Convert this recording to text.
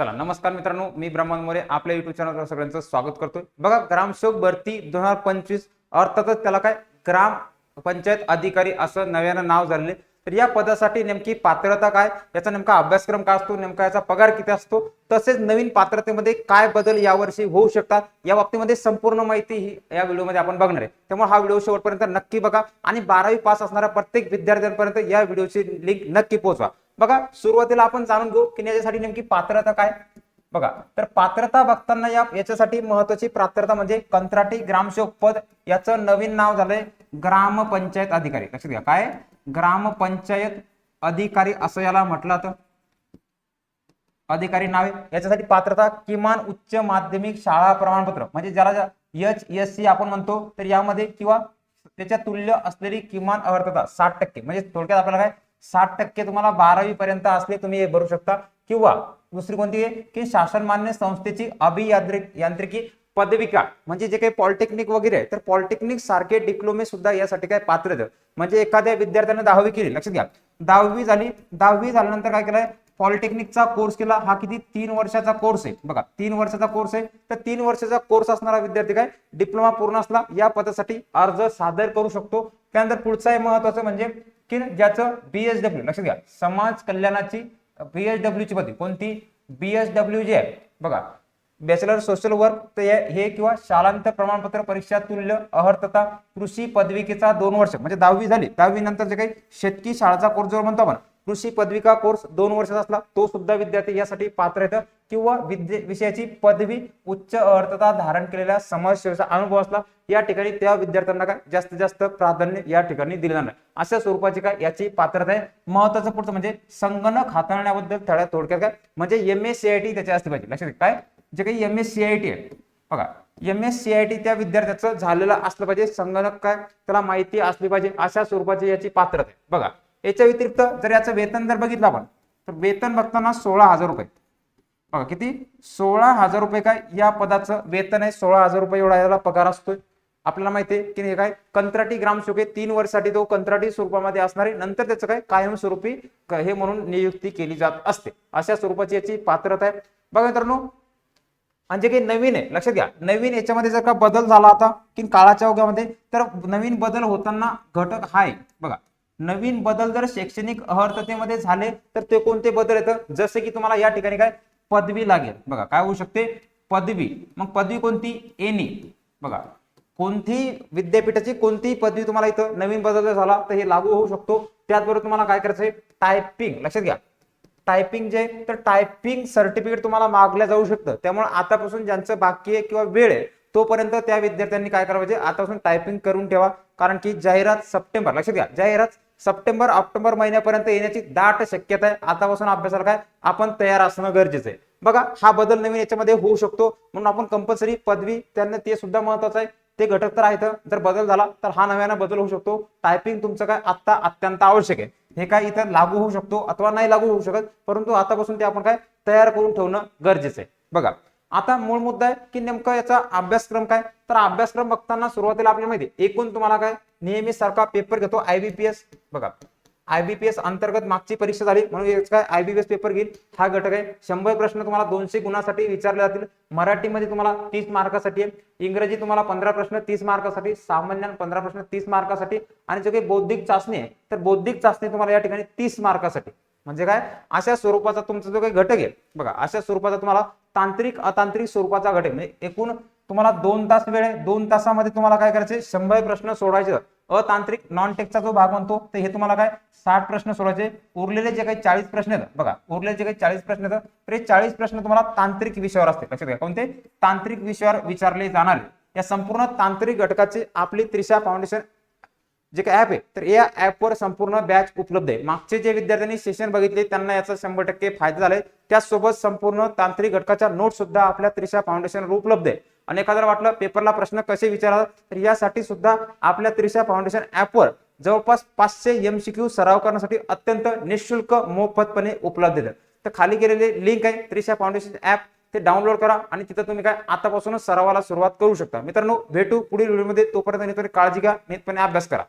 चला नमस्कार मित्रांनो मी ब्रह्मानंद मोरे आपल्या युट्यूब चॅनलवर सगळ्यांचं स्वागत करतोय. बघा ग्रामसेवक भरती दोन हजार पंचवीस अर्थातच त्याला काय? ग्राम पंचायत अधिकारी असं नव्यानं नाव झालेले तर या पदासाठी नेमकी पात्रता काय? याचा नेमका अभ्यासक्रम काय असतो? नेमका याचा पगार किती असतो? तसेच नवीन पात्रतेमध्ये काय बदल यावर्षी होऊ शकतात? या बाबतीमध्ये संपूर्ण माहिती ही या व्हिडिओमध्ये आपण बघणार आहे. त्यामुळे हा व्हिडिओ शेवटपर्यंत नक्की बघा आणि बारावी पास असणाऱ्या प्रत्येक विद्यार्थ्यांपर्यंत या व्हिडिओची लिंक नक्की पोहोचवा. बघा सुरुवातीला आपण जाणून घेऊ की याच्यासाठी नेमकी पात्रता काय? बघा तर पात्रता बघताना या याच्यासाठी महत्वाची पात्रता म्हणजे कंत्राटी ग्रामसेवक पद. याचं नवीन नाव झालंय ग्रामपंचायत अधिकारी. लक्षात घ्या काय? ग्रामपंचायत अधिकारी असं याला म्हटलं जातं. अधिकारी नावे. याच्यासाठी पात्रता किमान उच्च माध्यमिक शाळा प्रमाणपत्र. म्हणजे ज्याला एच एस सी आपण म्हणतो तर यामध्ये किंवा त्याच्या तुल्य असलेली किमान अर्थता साठ टक्के. म्हणजे थोडक्यात आपल्याला काय? साठ टक्के तुम्हाला बारावी पर्यंत असले तुम्ही हे भरू शकता. किंवा दुसरी कोणती आहे? की शासनमान्य संस्थेची अभियांत्रिक यांत्रिकी पदविका. म्हणजे जे काही पॉलिटेक्निक वगैरे आहे तर पॉलिटेक्निक सारखे डिप्लोमे सुद्धा यासाठी काय पात्र म्हणजे एखाद्या विद्यार्थ्याने दहावी केली लक्षात घ्या. दहावी झाली दहावी झाल्यानंतर काय केलंय? पॉलिटेक्निकचा कोर्स केला. हा किती? तीन वर्षाचा कोर्स आहे. बघा तीन वर्षाचा कोर्स आहे. तर तीन वर्षाचा कोर्स असणारा विद्यार्थी काय? डिप्लोमा पूर्ण असला या पदासाठी अर्ज सादर करू शकतो. त्यानंतर पुढचा आहे महत्वाचं म्हणजे की ज्याचं बीएसडब्ल्यू लक्षात घ्या समाज कल्याणाची बीएसडब्ल्यू ची पदवी. कोणती? बीएसडब्ल्यू जी आहे. बघा बॅचलर सोशल वर्क हे- हे किंवा शालांत प्रमाणपत्र परीक्षा तुल्य अहर्तता कृषी पदविकेचा दोन वर्ष म्हणजे दहावी झाली. दहावी नंतर जे काही शेतकी शाळाचा कोर्स जो म्हणतो आपण कृषी पदविका कोर्स दोन वर्षाचा असला तो सुद्धा विद्यार्थी यासाठी पात्र येतं किंवा विद्या विषयाची पदवी उच्च अर्थता धारण केलेल्या समाजसेवेचा अनुभव असला या ठिकाणी त्या विद्यार्थ्यांना काय जास्तीत जास्त प्राधान्य या ठिकाणी दिले जाणार. अशा स्वरूपाची काय याची पात्रता आहे. महत्वाचं पुढचं म्हणजे संगणक हाताळण्याबद्दल थोड्या थोडक्यात काय? म्हणजे M S C I T त्याची असली पाहिजे. लक्षात काय? जे काही M S C I T आहे. बघा M S C I T त्या विद्यार्थ्याचं झालेलं असलं पाहिजे. संगणक काय? त्याला माहिती असली पाहिजे. अशा स्वरूपाची याची पात्रता आहे. बघा याच्या व्यतिरिक्त जर याचं वेतन जर बघितलं आपण तर वेतन बघताना सोळा हजार रुपये. बघा किती? सोळा हजार रुपये काय? या पदाचं वेतन आहे सोळा हजार रुपये एवढा याला पगार असतोय. आपल्याला माहिती आहे की हे काय? कंत्राटी ग्रामसेवक आहे तीन वर्षासाठी तो कंत्राटी स्वरूपामध्ये असणार आहे. नंतर त्याचं काय? कायमस्वरूपी हे म्हणून नियुक्ती केली जात असते. अशा स्वरूपाची याची पात्रता आहे. बघा मित्रांनो आणि जे काही नवीन आहे लक्षात घ्या. नवीन याच्यामध्ये जर का बदल झाला आता की काळाच्या ओघामध्ये तर नवीन बदल होताना घटक हा आहे बघा नवीन बदल जर शैक्षणिक अहर्ततेमध्ये झाले तर ते कोणते बदल येतं जसे की तुम्हाला या ठिकाणी काय? पदवी लागेल. बघा काय होऊ शकते? पदवी. मग पदवी कोणती? एनी बघा कोणती विद्यापीठाची कोणतीही पदवी तुम्हाला इथं नवीन बदल जर झाला तर हे लागू होऊ शकतो. त्याचबरोबर तुम्हाला काय करायचंय टायपिंग लक्षात घ्या. टायपिंग जे आहे, तर टायपिंग सर्टिफिकेट तुम्हाला मागल्या जाऊ शकतं. त्यामुळे आतापासून ज्यांचं बाकी आहे किंवा वेळ आहे तोपर्यंत त्या विद्यार्थ्यांनी काय करावं? पाहिजे आतापासून टायपिंग करून ठेवा. कारण की जाहिरात सप्टेंबर लक्षात घ्या जाहिरात सप्टेंबर ऑक्टोबर महिन्यापर्यंत येण्याची दाट शक्यता आहे. आतापासून अभ्यासाला काय? आपण तयार असणं गरजेचं आहे. बघा हा बदल नवीन याच्यामध्ये होऊ शकतो. म्हणून आपण कंपल्सरी पदवी त्यांना ते सुद्धा महत्वाचं आहे. ते घटक तर आहेत. जर बदल झाला तर हा नव्यानं बदल होऊ शकतो. टायपिंग तुमचं काय? आत्ता अत्यंत आवश्यक आहे. हे काय इथं लागू होऊ शकतो अथवा नाही लागू होऊ शकत परंतु आतापासून ते आपण काय? तयार करून ठेवणं गरजेचं आहे. बघा आता मूळ मुद्दा आहे की नेमकं याचा अभ्यासक्रम काय? तर अभ्यासक्रम बघताना सुरुवातीला आपल्याला माहिती एकूण तुम्हाला काय? नेहमी सारखा पेपर घेतो आयबीपीएस बघा आयबीपीएस अंतर्गत मागची परीक्षा झाली म्हणून काय? आयबीपीएस पेपर घेईल. हा घटक आहे. शंभर प्रश्न तुम्हाला दोनशे गुणासाठी विचारले जातील. मराठीमध्ये तुम्हाला तीस मार्कासाठी आहे. इंग्रजी तुम्हाला पंधरा प्रश्न तीस मार्कासाठी सामान्य पंधरा प्रश्न तीस मार्कासाठी. आणि जो काही बौद्धिक चाचणी आहे तर बौद्धिक चाचणी तुम्हाला या ठिकाणी तीस मार्कासाठी. म्हणजे काय? अशा स्वरूपाचा तुमचा जो काही घटक आहे बघा अशा स्वरूपाचा तुम्हाला तांत्रिक अतांत्रिक स्वरूपाचा घटक म्हणजे एकूण तुम्हाला दोन तास वेळ आहे दोन तासामध्ये तुम्हाला काय करायचे? शंभर प्रश्न सोडवायचे अतांत्रिक नॉन टेकचा जो भाग म्हणतो तर हे तुम्हाला काय? साठ प्रश्न सोडवायचे. उरलेले जे काही चाळीस प्रश्न आहेत बघा उरलेले जे काही चाळीस प्रश्न आहेत तर हे चाळीस प्रश्न तुम्हाला तांत्रिक विषयावर असते लक्षात घ्या. कोणते? तांत्रिक विषयावर विचारले जाणार. या संपूर्ण तांत्रिक घटकाचे आपली त्रिशा फाउंडेशन जे काही ऍप आहे तर या ऍपवर संपूर्ण बॅच उपलब्ध आहे. मागचे जे विद्यार्थ्यांनी सेशन बघितले त्यांना याचा शंभर टक्के फायदा झालाय. त्याचसोबत संपूर्ण तांत्रिक घटकाच्या नोट सुद्धा आपल्या त्रिशा फाउंडेशनवर उपलब्ध आहे. आणि एखाद्याला वाटलं पेपरला प्रश्न कसे विचाराल तर यासाठी सुद्धा आपल्या त्रिशा फाउंडेशन ऍपवर जवळपास पाचशे एमसीक्यू सराव करण्यासाठी अत्यंत निशुल्क मोफतपणे उपलब्ध आहेत. तर खाली गेलेले लिंक आहे त्रिशा फाउंडेशन ऍप ते डाउनलोड करा आणि तिथं तुम्ही काय आतापासूनच सरावाला सुरुवात करू शकता. मित्रांनो भेटू पुढील व्हिडिओमध्ये तोपर्यंत काळजी घ्या नितपणे अभ्यास करा.